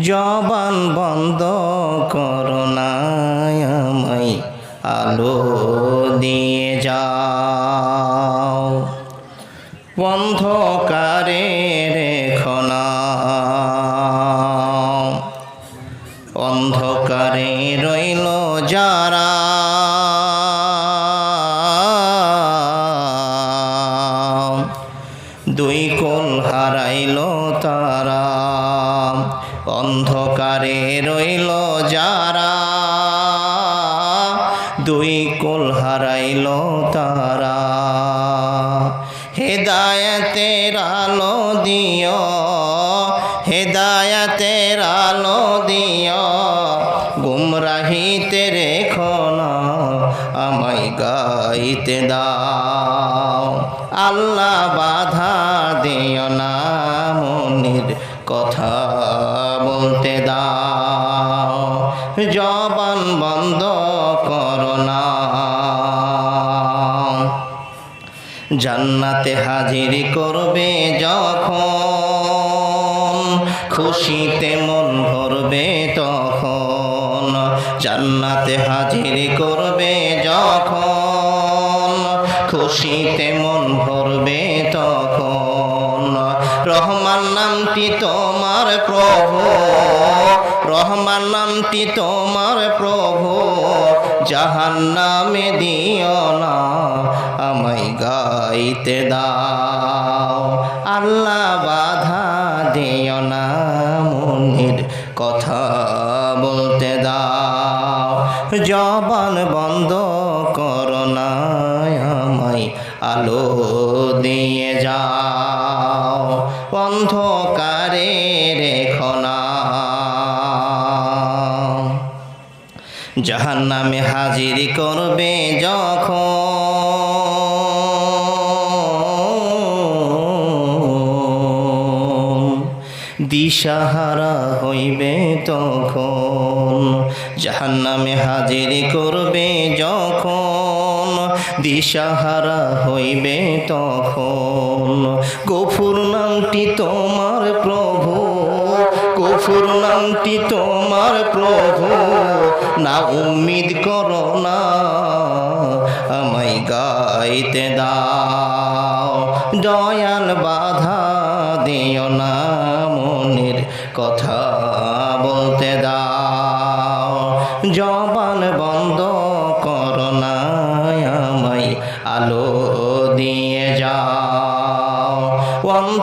জবান বন্ধ করোনায় আমায় আলো দিয়ে যাও। দিও, হেদায়তের আলো দিও গুমরাহিতে রেখো আমায় গাইতে দাও। আল্লাহ বাধা দিও না, মনির কথা বলতে দাও। জবান বন্ধ করো না। জান্নাতে হাজির করবে খুশিতে মন ভরবে তখন, জান্নাতে হাজির করবে যখন, খুশিতে মন ভরবে তখন। রহমান নামটি তোমার প্রভু, রহমান নামটি তোমার প্রভু, জাহান নামে দিও না, আমায় গাইতে দাও। আল্লাহ বাধা কথা বলতে দাও। জবান বন্ধ করো না, আমায় আলো দিয়ে যাও। অন্ধকারে রেখো না। জাহান নামে হাজির করবে যখন দিশাহারা হইবে তখন জাহান নামে হাজির করবে যখন, দিশাহারা হইবে তখন। গফুর নামটি তোমার প্রভু, গফুর নামটি তোমার প্রভু, না উম্মিদ করো না, আমায় গাইতে দাও, দয়াল বাধা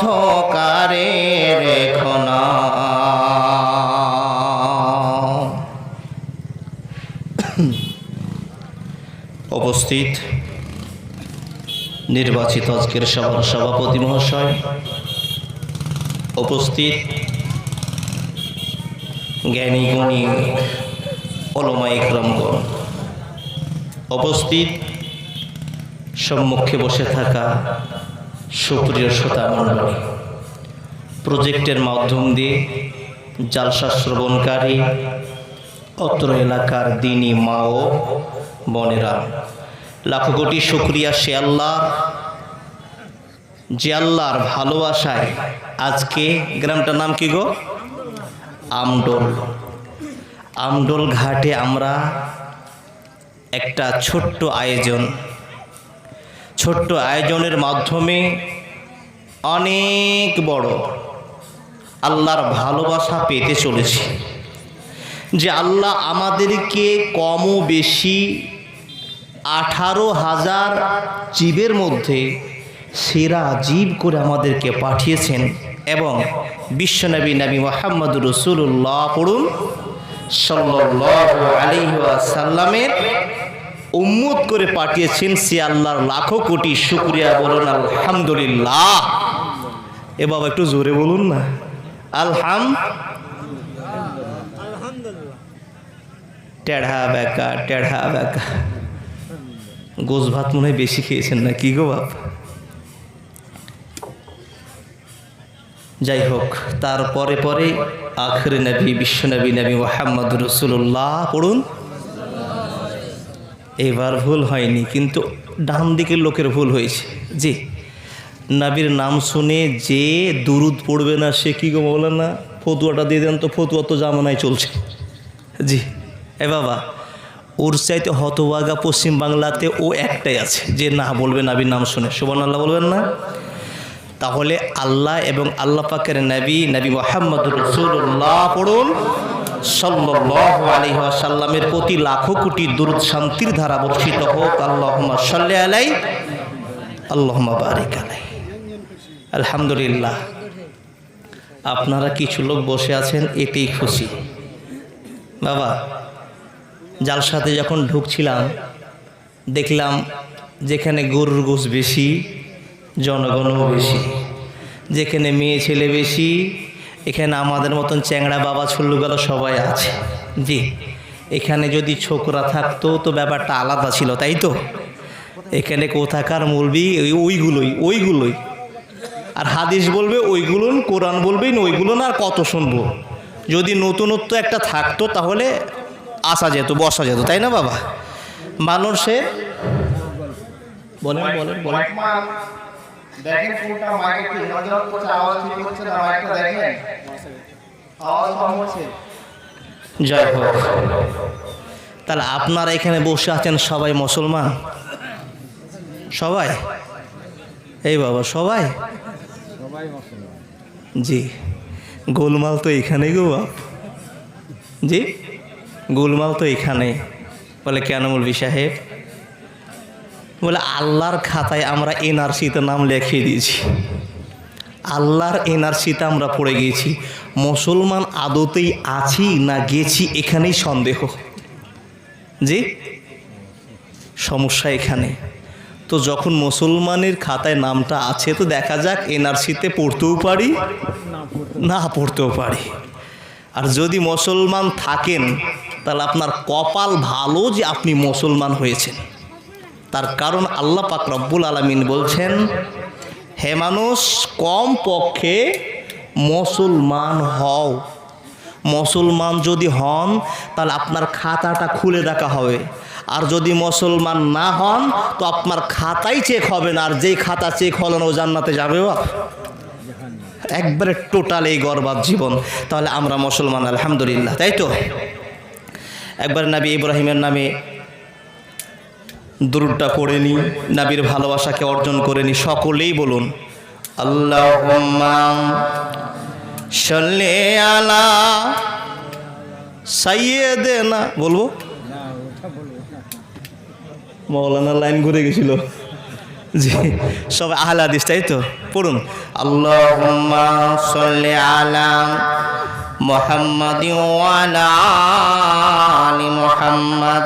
অন্ধকারে রেখো উপস্থিত নির্বাচিত আজকের সভার সভাপতি মহাশয়, উপস্থিত জ্ঞানী গুণী অলমা ইকরমগণ, উপস্থিত সম্মুখে বসে থাকা সুপ্রিয় শ্রোতা মণ্ডলী প্রজেক্টের মাধ্যম দিয়ে জালসা শ্রবণকারী, অত্র এলাকার দিনী মা ও বোনেরা, লাখো কোটি শুক্রিয়া সে আল্লাহ যে আল্লাহর ভালোবাসায় আজকে গ্রামটার নাম কি গো? আমডোল। আমডোল ঘাটে আমরা একটা ছোট্ট আয়োজন ছোট্ট আয়োজনের মাধ্যমে অনেক বড় আল্লাহর ভালোবাসা পেতে চলেছি। যে আল্লাহ আমাদেরকে কম বেশি আঠারো হাজার জীবের মধ্যে সেরা জীব করে আমাদেরকে পাঠিয়েছেন এবং বিশ্বনবী নবী মোহাম্মদ রসুল্লাহ পড়ুন সাল্লামের উম্মত করে পাঠিয়েছেন, সে আল্লাহর লাখো কোটি শুক্রিয়া বলুন, আলহামদুলিল্লাহ। এ বাবা একটু জোরে বলুন না। আলহাম টেढ़া বেকা টেढ़া বেকা। গোস ভাত মনে হয় বেশি খেয়েছেন না কি গো বাপ? যাই হোক তারপরে পরে আখরে নবী বিশ্বনবী নবী মোহাম্মদ রসুল্লাহ পড়ুন। এবার ভুল হয়নি, কিন্তু ডান দিকের লোকের ভুল হয়েছে। জি, নাবির নাম শুনে যে দুরুদ পড়বে না, সে কি গো বলে না ফতুয়াটা দিয়ে দেন তো, ফতুয়া তো জামানায় চলছে। জি, এ বাবা, ওর চাইতে হতবাগা পশ্চিম বাংলাতে ও একটাই আছে, যে না বলবে নাবির নাম শুনে। সুবান আল্লাহ বলবেন না? তাহলে আল্লাহ এবং আল্লাহ পাকের নবী নবী মোহাম্মদ রসুল্লাহ পড়ুন। ওয়াসাল্লামের প্রতি লাখো কোটি দুরুদ শান্তির ধারা বর্ষিত হোক, আল্লাহুম্মা সাল্লি আলাই আল্লাহুম্মা বারিক আলাই আলহামদুলিল্লাহ। আপনারা কিছু লোক বসে আছেন, এতেই খুশি। বাবা যার সাথে যখন ঢুকছিলাম, দেখলাম যেখানে গরুর গোস বেশি, জনগণও বেশি। যেখানে মেয়ে ছেলে বেশি এখানে আমাদের মতন চ্যাংড়া বাবা ছল্লুগালো সবাই আছে। জি, এখানে যদি ছোকরা থাকতো তো ব্যাপারটা আলাদা ছিল, তাই তো? এখানে কোথাকার মূলবি? ওই ওইগুলোই ওইগুলোই। আর হাদিস বলবে ওইগুলো কোরআন বলবেই না আর কত শুনব? যদি নতুনত্ব একটা থাকতো তাহলে আসা যেত, বসা যেত, তাই না বাবা? মানুষের বলেন বলেন বলেন। দেখেন কোনটা মাইক একটু নজর করছে আওয়াজ ঠিক হচ্ছে না মাইকটা দেখেন। আওয়াজ কম হচ্ছে। জয় হোক। তাহলে আপনারা এখানে বসে আছেন সবাই মুসলমান? সবাই? এই বাবা, সবাই? জি। গোলমাল তো এখানেই গো বাপ। জি? গোলমাল তো এখানে বলে কেন মৌলবি সাহেব? বলে, আল্লাহর খাতায় আমরা এনআরসিতে নাম লিখিয়ে দিয়েছি। আল্লাহর এনআরসিতে আমরা পড়ে গিয়েছি। মুসলমান আদতেই আছি না গেছি এখানেই সন্দেহ। জি? সমস্যা এখানে। তো যখন মুসলমানের খাতায় নামটা আছে, তো দেখা যাক এনআরসিতে পড়তেও পারি, না পড়তেও পারি। আর যদি মুসলমান থাকেন, তাহলে আপনার কপাল ভালো যে আপনি মুসলমান হয়েছেন। তার কারণ আল্লাহ পাক রব্বুল আলমিন বলছেন, হে মানুষ কম পক্ষে মুসলমান হও। মুসলমান যদি হন, তাহলে আপনার খাতাটা খুলে দেখা হবে। আর যদি মুসলমান না হন, তো আপনার খাতাই চেক হবে না। আর যেই খাতা চেক হলো না, ও জান্নাতে যাবে একবারে টোটাল এই গর্বাদ জীবন। তাহলে আমরা মুসলমান, আলহামদুলিল্লাহ, তাই তো? একবার নবী ইব্রাহিমের নামে দুরুদটা পড়ে নি, নাবির ভালোবাসাকে অর্জন করে নি, সকলেই বলুন আল্লাহ আলা সাইয়েদেনা বলব? মৌলানা লাইন ঘুরে গেছিল। জি, সব আহলা তাই তো? পড়ুন, আল্লাহুম্মা সাল্লি আলা মুহাম্মাদ মুহাম্মাদ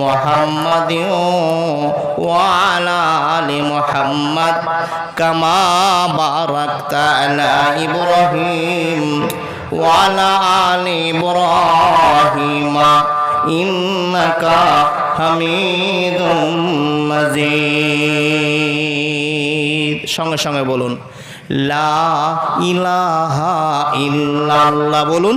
মুহাম্মাদ মুহাম্মাদ কামা বারাকতা আলা ইব্রাহিম ওয়া আলা আলি ইব্রাহিম হামিদুম মাজিদ। সঙ্গে সঙ্গে বলুন, লা ইলাহা ইল্লাল্লাহ বলুন।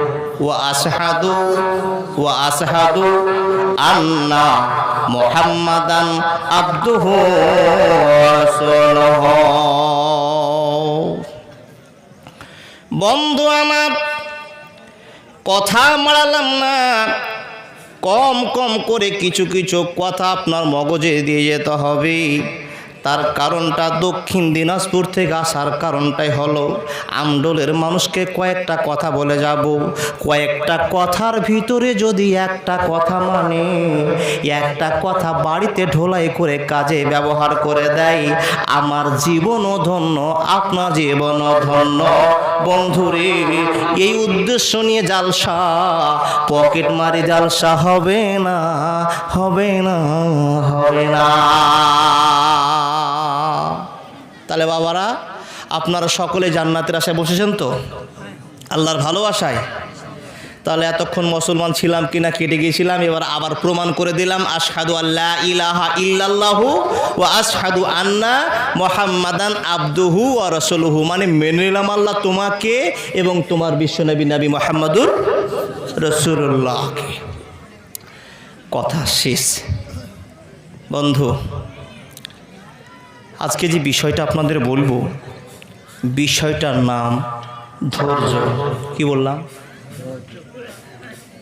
বন্ধু আমার, কথা মারালাম না। কম কম করে কিছু কিছু কথা আপনার মগজে দিয়ে যেতে হবে। তার কারণটা দক্ষিণ দিনাজপুর থেকে আসার কারণটাই হলো, আমডোলের মানুষকে কয়েকটা কথা বলে যাব। কয়েকটা কথার ভিতরে যদি একটা কথা মানে একটা কথা বাড়িতে ঢোলাই করে কাজে ব্যবহার করে দেয়, আমার জীবনও ধন্য, আপনার জীবনও ধন্য। বন্ধুরে, এই উদ্দেশ্য নিয়ে জালসা, পকেট মারি জালসা হবে না হবে না হবে না। তাহলে বাবারা, আপনারা সকলে জান্নাতের আশায় বসেছেন তো? আল্লাহর ভালোবাসায়। তাহলে এতক্ষণ মুসলমান ছিলাম কিনা কেটে গিয়েছিলাম, এবার আবার প্রমাণ করে দিলাম, আশহাদু আল্লাহ ইলাহা ইল্লাল্লাহু ও আশহাদু আন্না মোহাম্মাদান আব্দুহু ও রসলুহু। মানে মেনে নিলাম আল্লাহ তোমাকে এবং তোমার বিশ্বনবী নবী মোহাম্মদুর রসুল্লাহকে কথা শেষ। বন্ধু আজকে যে বিষয়টা আপনাদের বলব, বিষয়টার নাম ধৈর্য। কি বললাম?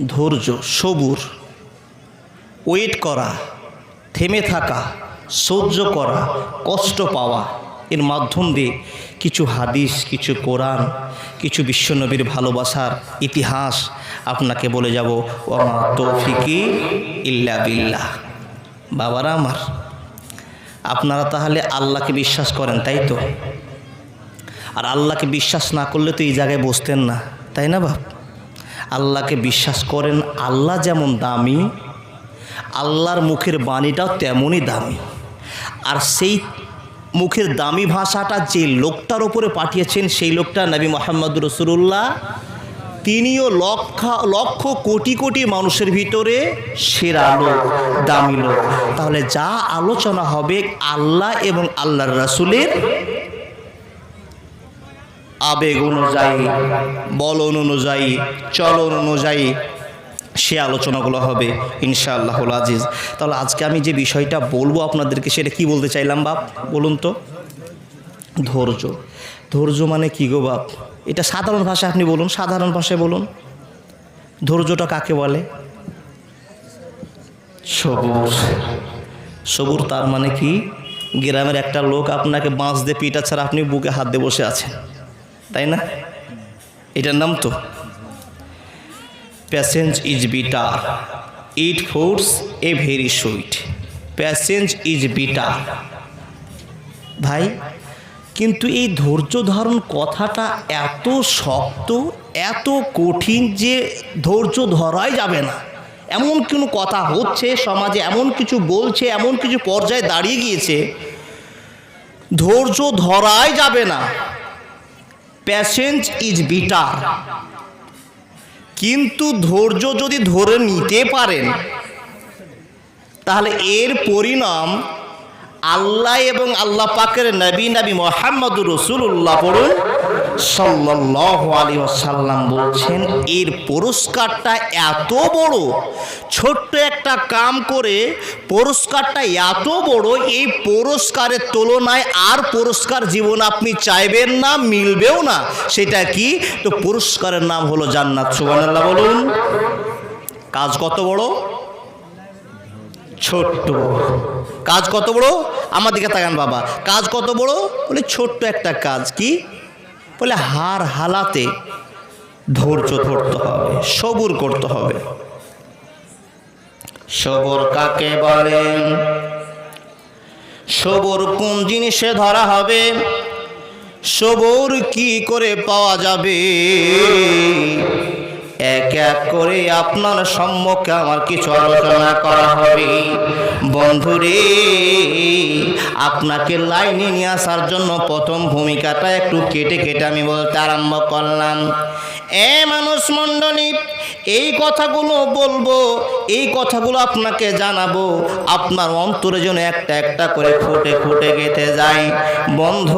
ধৈর্য, সবুর। ওয়েট করা, থেমে থাকা, সহ্য করা, কষ্ট পাওয়া। এর মাধ্যম দিয়ে কিছু হাদিস, কিছু কোরআন, কিছু বিশ্বনবীর ভালোবাসার ইতিহাস আপনাকে বলে যাব ওমা তৌফিকি ইল্লা বিল্লাহ। বাবারা আমার আপনারা তাহলে আল্লাহকে বিশ্বাস করেন, তাই তো? আর আল্লাহকে বিশ্বাস না করলে তো এই জায়গায় বসতেন না, তাই না বাপ? আল্লাহকে বিশ্বাস করেন, আল্লাহ যেমন দামি, আল্লাহর মুখের বাণীটাও তেমনই দামি। আর সেই মুখের দামি ভাষাটা যে লোকটার ওপরে পাঠিয়েছেন, সেই লোকটা নবী মোহাম্মদ রসুল্লাহ তিনিও লক্ষ লক্ষ কোটি কোটি মানুষের ভিতরে সেরা লোক দামি লোক তাহলে যা আলোচনা হবে আল্লাহ এবং আল্লাহর রাসুলের আবেগ অনুযায়ী, বলন অনুযায়ী, চলন অনুযায়ী সে আলোচনাগুলো হবে ইনশাআল্লাহুল আজিজ। তাহলে আজকে আমি যে বিষয়টা বলব আপনাদেরকে, সেটা কি বলতে চাইলাম বাপ? বলুন তো। ধৈর্য। ধৈর্য মানে কি গো বাপ? এটা সাধারণ ভাষায় আপনি বলুন, সাধারণ ভাষায় বলুন। ধৈর্যটা কাকে বলে? সবুর সবুর তার মানে কি? গ্রামের একটা লোক আপনাকে বাঁশ দিয়ে পিটা ছাড়া আপনি বুকে হাত দিয়ে বসে আছেন। তাই না? এটার নাম তো? Patience is bitter it fruits a very sweet patience is bitter ভাই কিন্তু এই ধৈর্য ধারণ কথাটা এত শক্ত, এত কঠিন যে ধৈর্য ধরাই যাবে না। এমন কোনো কথা হচ্ছে, সমাজে এমন কিছু বলছে, এমন কিছু পর্যায়ে দাঁড়িয়ে গিয়েছে, ধৈর্য ধরাই যাবে না। প্যাসেঞ্জ ইজ বিটার কিন্তু ধৈর্য যদি ধরে নিতে পারেন, তাহলে এর পরিণাম আল্লাহ এবং আল্লাহ পাকের নবী নবী মোহাম্মদ রসুল্লাহ পড়ুন সাল্লাহ আলী সাল্লাম বলছেন, এর পুরস্কারটা এত বড়, ছোট্ট একটা কাম করে পুরস্কারটা এত বড়, এই পুরস্কারের তুলনায় আর পুরস্কার জীবন আপনি চাইবেন না, মিলবেও না, সেটা কি? তো পুরস্কারের নাম হলো জান্নাত, সুবহানাল্লাহ বলুন। কাজ কত বড়? ছোট্ট। কাজ কত বড়? আমার দিকে তাকান বাবা। কাজ কত বড়? বলে ছোট্ট একটা কাজ। কি? বলে হার হালাতে ধৈর্য ধরতে হবে, সবুর করতে হবে। সবর কাকে বলেন? সবর কোন জিনিসে ধরা হবে? সবর কি করে পাওয়া যাবে? এক এক করে আপনার সম্মুখে আমার কিছু আলোচনা করা হবে। বন্ধুরে, আপনাকে লাইনে নিয়ে আসার জন্য প্রথম ভূমিকাটা একটু কেটে কেটে আমি বলতে আরম্ভ করলাম। এ মানুষ মণ্ডলী এই কথাগুলো বলব এই কথাগুলো আপনাকে জানাব। আপনার অন্তরে যেন একটা একটা করে ফুটে ফুটে গেতে যায়। বন্ধ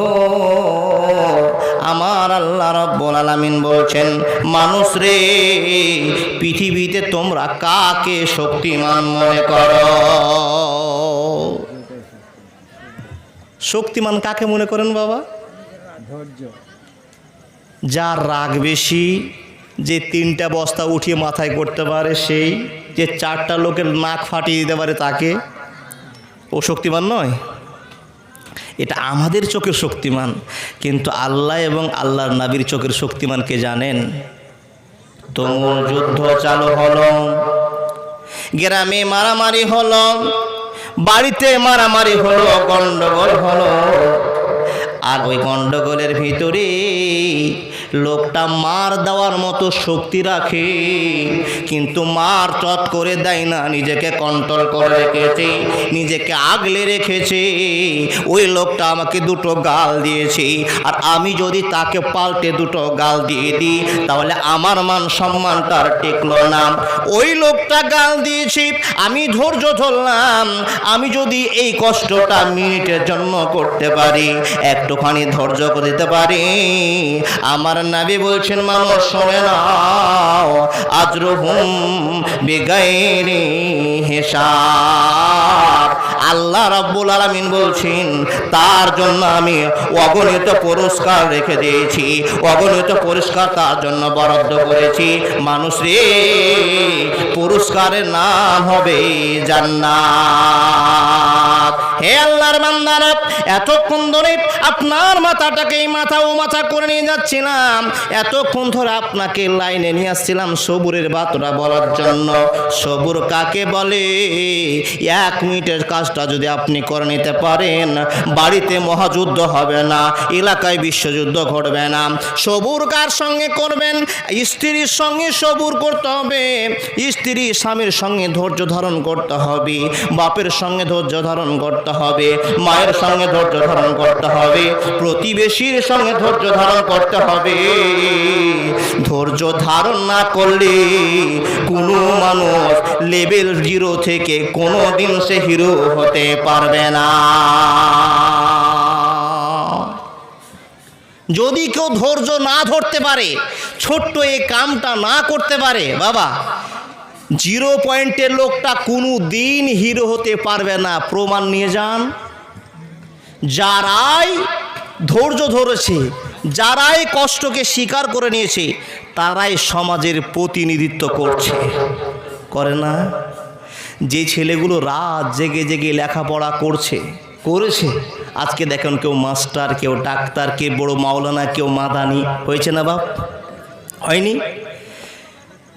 আমার আল্লাহ রব্বুল আলামিন বলছেন মানুষ রে পৃথিবীতে তোমরা কাকে শক্তিমান মনে করো? শক্তিমান কাকে মনে করেন বাবা? যার রাগ বেশি যে তিনটা বস্তা উঠিয়ে মাথায় করতে পারে সেই, যে চারটা লোকের নাক ফাটিয়ে দিতে পারে তাকে, ও শক্তিমান নয়। এটা আমাদের চোখের শক্তিমান, কিন্তু আল্লাহ এবং আল্লাহর নাবির চোখের শক্তিমান কে জানেন? তুমুল যুদ্ধ চালু হলো, গ্রামে মারামারি হলো, বাড়িতে মারামারি হলো, গন্ডগোল হলো, আর ওই গন্ডগোলের ভিতরে লোকটা মার দেওয়ার মতো শক্তি রাখে, কিন্তু মার চট করে দেয় না, নিজেকে কন্ট্রোল করে রেখেছে, নিজেকে আগলে রেখেছে। ওই লোকটা আমাকে দুটো গাল দিয়েছে, আর আমি যদি তাকে পাল্টে দুটো গাল দিয়ে দিই, তাহলে আমার মান সম্মানটা আর টেকলো না। ওই লোকটা গাল দিয়েছি, আমি ধৈর্য ধরলাম, আমি যদি এই কষ্টটা মিনিটের জন্য করতে পারি, একটুখানি ধৈর্য করে দিতে পারি, আমার নাবি বলছেন মানুষ শোনে না। আজরুহুম বেগাইরি হিসাব। আল্লাহ রাব্বুল আলামিন বলছেন, তার জন্য আমি অগণিত পুরস্কার রেখে দিয়েছি, অগণিত পুরস্কার তার জন্য বরাদ্দ করেছি। মানুষ রে, পুরস্কারের নাম হবে জান্নাত। হে আল্লাহর বান্দারা এতক্ষণ ধরে আপনার মাথাটাকে এই মাথা ও মাথা করে নিয়ে যাচ্ছিলাম। এতক্ষণ ধরে আপনাকে লাইনে নিয়ে আসছিলাম সবুরের বাতরা বলার জন্য। সবুর কাকে বলে? এক মিনিটের কাজটা যদি আপনি করে নিতে পারেন, বাড়িতে মহাযুদ্ধ হবে না, এলাকায় বিশ্বযুদ্ধ ঘটবে না। সবুর কার সঙ্গে করবেন? স্ত্রীর সঙ্গে সবুর করতে হবে। স্ত্রী স্বামীর সঙ্গে ধৈর্য ধারণ করতে হবে। বাপের সঙ্গে ধৈর্য ধারণ করতে হবে। মায়ের সঙ্গে ধৈর্য ধারণ করতে হবে। প্রতিবেশীর সঙ্গে ধৈর্য ধারণ করতে হবে। ধৈর্য ধারণ না করলে কোনো মানুষ লেভেল জিরো থেকে কোনো দিন সে হিরো হতে পারবে না। যদি কেউ ধৈর্য না ধরতে পারে, ছোট্ট এই কামটা না করতে পারে, বাবা, জিরো পয়েন্টের লোকটা কোনো দিন হিরো হতে পারবে না। প্রমাণ নিয়ে যান। যারাই ধৈর্য ধরেছে, যারাই কষ্টকে স্বীকার করে নিয়েছে, তারাই সমাজের প্রতিনিধিত্ব করছে। করে না? যে ছেলেগুলো রাত জেগে জেগে লেখাপড়া করছে। করেছে। আজকে দেখেন কেউ মাস্টার, কেউ ডাক্তার, কে বড় মাওলানা, কেউ মাদানি। হয়েছে না বাপ? হয়নি?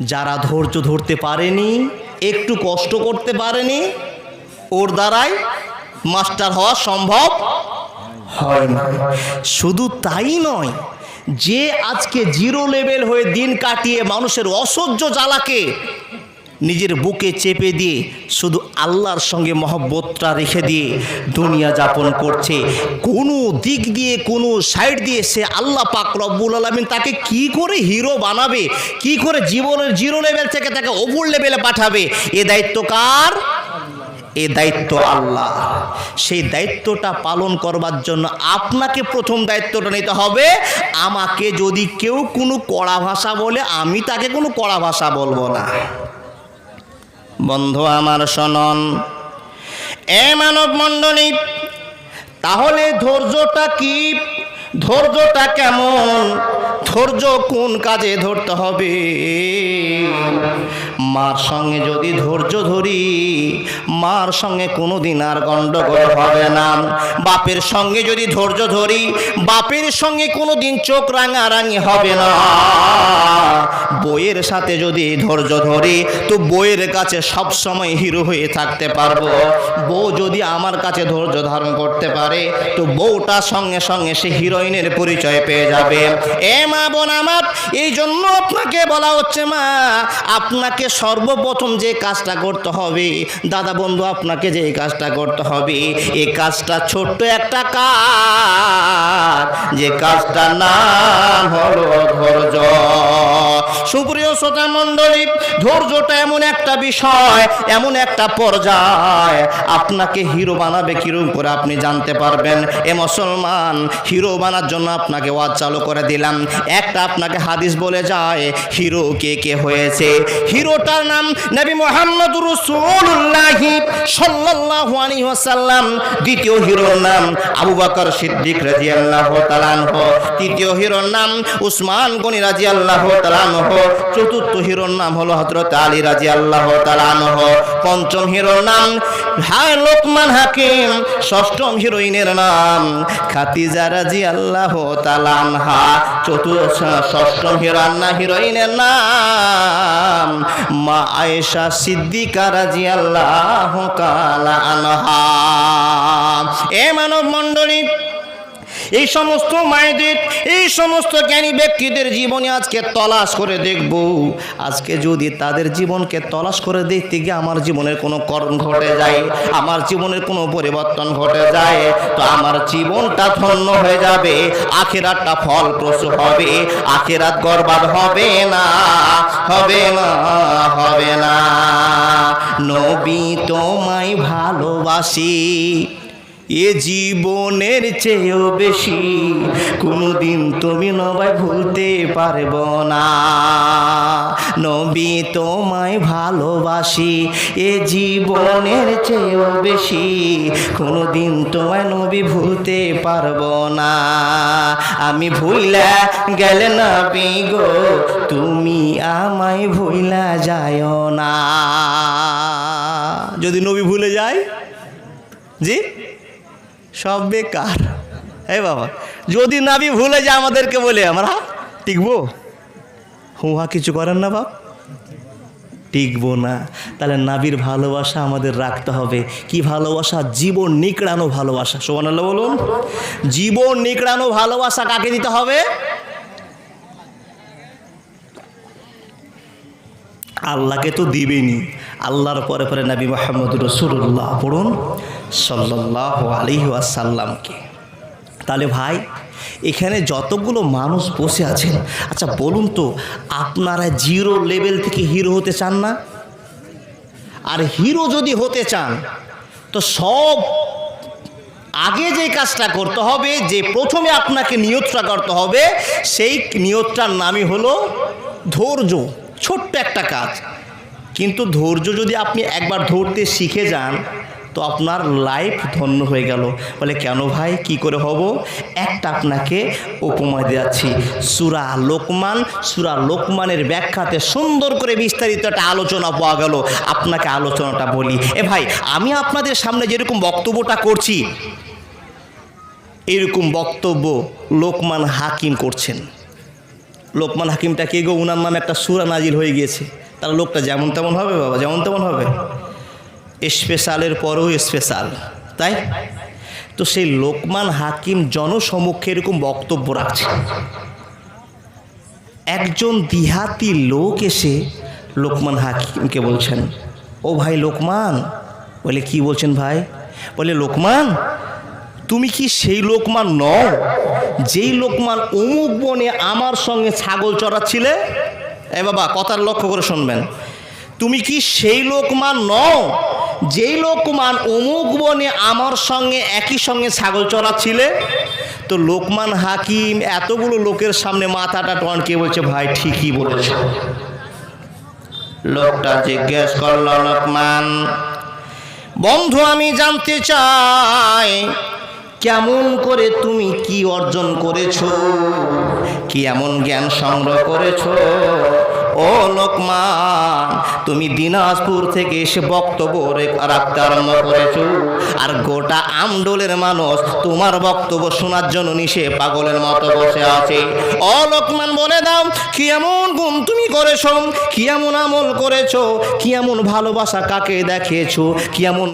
যারা ধৈর্য ধরতে পারেনি, একটু কষ্ট করতে পারেনি, ওর দ্বারাই মাস্টার হওয়া সম্ভব হয় না। শুধু তাই নয়, যে আজকে জিরো লেভেল হয়ে দিন কাটিয়ে মানুষের অসহ্য জ্বালাকে নিজের বুকে চেপে দিয়ে শুধু আল্লাহর সঙ্গে মহব্বতটা রেখে দিয়ে দুনিয়া যাপন করছে। কোনো দিক দিয়ে, কোনো সাইড দিয়ে সে আল্লাহ পাক রব্বুল আলমিন তাকে কি করে হিরো বানাবে, কি করে জীবনের জিরো লেভেল থেকে তাকে ওপর লেভেলে পাঠাবে, এ দায়িত্ব কার? এ দায়িত্ব আল্লাহ। সেই দায়িত্বটা পালন করবার জন্য আপনাকে প্রথম দায়িত্বটা নিতে হবে, আমাকে যদি কেউ কোনো কড়া ভাষা বলে, আমি তাকে কোনো কড়া ভাষা বলব না। বন্ধু আমার শোনন, এ মানব মণ্ডলী তাহলে ধৈর্যটা কি? ধৈর্যটা কেমন? ধৈর্য কোন কাজে ধরতে হবে? মার সঙ্গে যদি ধৈর্য ধরি, মার সঙ্গে কোনো দিন আর গণ্ডগোল হবে না। বাপের সঙ্গে যদি ধৈর্য ধরি, বাপের সঙ্গে কোনো দিন চোখ রাঙারাঙি হবে না। বইয়ের সাথে যদি ধৈর্য ধরি, তো বইয়ের কাছে সব সময় হিরো হয়ে থাকতে পারব। বউ যদি আমার কাছে ধৈর্য ধারণ করতে পারে, তো বউটা সঙ্গে সঙ্গে সে হিরোইনের পরিচয় পেয়ে যাবে। এ মা বোন আমার, এই জন্য আপনাকে বলা হচ্ছে মা, আপনাকে সর্বপ্রথম যে কাজটা করতে হবে, দাদা বন্ধু আপনাকে যে কাজটা করতে হবে এই কাজটা ছোট্ট একটা কাজ। যে কাজটার নাম হলো ধৈর্য। সুপ্রিয় শ্রোতা মণ্ডলী, ধৈর্যটা এমন একটা বিষয়, এমন একটা পর্যায়, আপনাকে হিরো বানাবে কিরম করে আপনি জানতে পারবেন। এ মুসলমান, হিরো বানার জন্য আপনাকে ওয়াজ চালু করে দিলাম। একটা আপনাকে হাদিস বলে যায়, হিরো কে কে হয়েছে? হিরোটার নাম নবী মোহাম্মদ রসুল্লাহ সাল্লাল্লাহু আলাইহি ওয়াসাল্লাম। দ্বিতীয় হিরোর নাম আবু বকর সিদ্দিক রাদিয়াল্লাহু তাআলা আনহু। তৃতীয় হিরোর নাম উসমান গনি রাদিয়াল্লাহু তাআলা আনহু। চতুর্থ হিরোর নাম হলো হজরত আলী রাজি আল্লাহ তালানহ পঞ্চম হিরোর নাম হায়, লোকমান হাকিম। ষষ্ঠম হিরোইনের নাম খাতিজা রাজি আল্লাহ তালানহা চতুর্থ, ষষ্ঠম হিরান্না হিরোইনের নাম মা আয়েশা সিদ্দিকা রাজি আল্লাহ আনহা। এ মানব মণ্ডলী এই সমস্ত মায়েদের, এই সমস্ত জ্ঞানী ব্যক্তিদের জীবনে আজকে তলাশ করে দেখব। আজকে যদি তাদের জীবনকে তলাশ করে দেখতে গিয়ে আমার জীবনের কোনো করণ ঘটে যায়, আমার জীবনের কোনো পরিবর্তন ঘটে যায়, তো আমার জীবনটা ধন্য হয়ে যাবে, আখেরাতটা ফলপ্রসূ হবে, আখেরাত গর্বাদ হবে না হবে না হবে না। নবী তোমায় ভালোবাসি এ জীবনের চেয়েও বেশি কোনোদিন তুমি নবাই ভুলতে পারব না। নবী তোমায় ভালোবাসি, এ জীবনের চেয়েও বেশি কোনোদিন তোমায় নবী ভুলতে পারব না। আমি ভুইলা গেলে না গো, তুমি আমায় ভুইলা যায় না। যদি নবী ভুলে যায়? জি? সব বেকার। এই বাবা, যদি নাবি ভুলে যায় আমাদেরকে বলে আমরা টিকবো? হুহা, কিছু করেন না বাপ। টিকবো না। তাহলে নাবির ভালোবাসা আমাদের রাখতে হবে। কি ভালোবাসা? জীবন নিকড়ানো ভালোবাসা। সোমান বলুন। জীবন নিকড়ানো ভালোবাসা কাকে দিতে হবে? আল্লাহকে তো দিবেনি। আল্লাহর পরে পরে নবী মোহাম্মদ রসুল্লাহ পড়ুন সাল্লাহ আলী আসাল্লামকে তাহলে ভাই, এখানে যতগুলো মানুষ বসে আছেন আচ্ছা বলুন তো, আপনারা জিরো লেভেল থেকে হিরো হতে চান না? আর হিরো যদি হতে চান, তো সব আগে যে কাজটা করতে হবে, যে প্রথমে আপনাকে নিয়তটা করতে হবে, সেই নিয়তটার নামই হলো ধৈর্য। ছোট্ট একটা কাজ। কিন্তু ধৈর্য যদি আপনি একবার ধরতে শিখে যান, তো আপনার লাইফ ধন্য হয়ে গেল। বলে, কেন ভাই? কি করে হব? একটা আপনাকে উপমা দেওয়াচ্ছি সুরা লোকমান, সুরা লোকমানের ব্যাখ্যাতে সুন্দর করে বিস্তারিত একটা আলোচনা পাওয়া গেল। আপনাকে আলোচনাটা বলি। এ ভাই, আমি আপনাদের সামনে যেরকম বক্তব্যটা করছি, এরকম বক্তব্য লোকমান হাকিম করছেন। লোকমান হাকিমটা কে গো? উনার নামে একটা সুরা নাজিল হয়ে গিয়েছে। তার লোকটা যেমন তেমন হবে বাবা, যেমন তেমন হবে। স্পেশালের পরেও স্পেশাল, তাই? তো সেই লোকমান হাকিম জনসমক্ষে এরকম বক্তব্য রাখছে। একজন দিহাতি লোক এসে লোকমান হাকিমকে বলছেন, ও ভাই লোকমান। বলে, কি বলছেন ভাই? বলে, লোকমান তুমি কি সেই লোকমান নও, যেই লোকমান অমুক বনে আমার সঙ্গে ছাগল চড়াচ্ছিলে? এ বাবা কথার লক্ষ্য করে শুনবেন। তুমি কি সেই লোকমান নও, যেই লোকমান অমুক বনে আমার সঙ্গে একই সঙ্গে ছাগল চড়াচ্ছিলে? তো লোকমান হাকিম, এতগুলো লোকের সামনে মাথাটা টনকে বলছে, ভাই, ঠিকই বলেছে। লোকটা জিজ্ঞেস করল, লোকমান, বন্ধু, আমি জানতে চাই কেমন করে তুমি কি অর্জন করেছ? কি এমন জ্ঞান সংগ্রহ করেছ? ও লোকমান, তুমি দিনাজপুর থেকে এসে বক্তব্য রাখতে আরম্ভ করেছ। আর গোটা আমডোলের মানুষ তোমার বক্তব্য শোনার জন্য নিশে পাগলের মতো বসে আছে। ও লোকমান, বলে দাও, কি এমন গুণ তুমি করেছ? কি এমন আমল করেছ? কি এমন ভালোবাসা কাকে দেখিয়েছো? কি এমন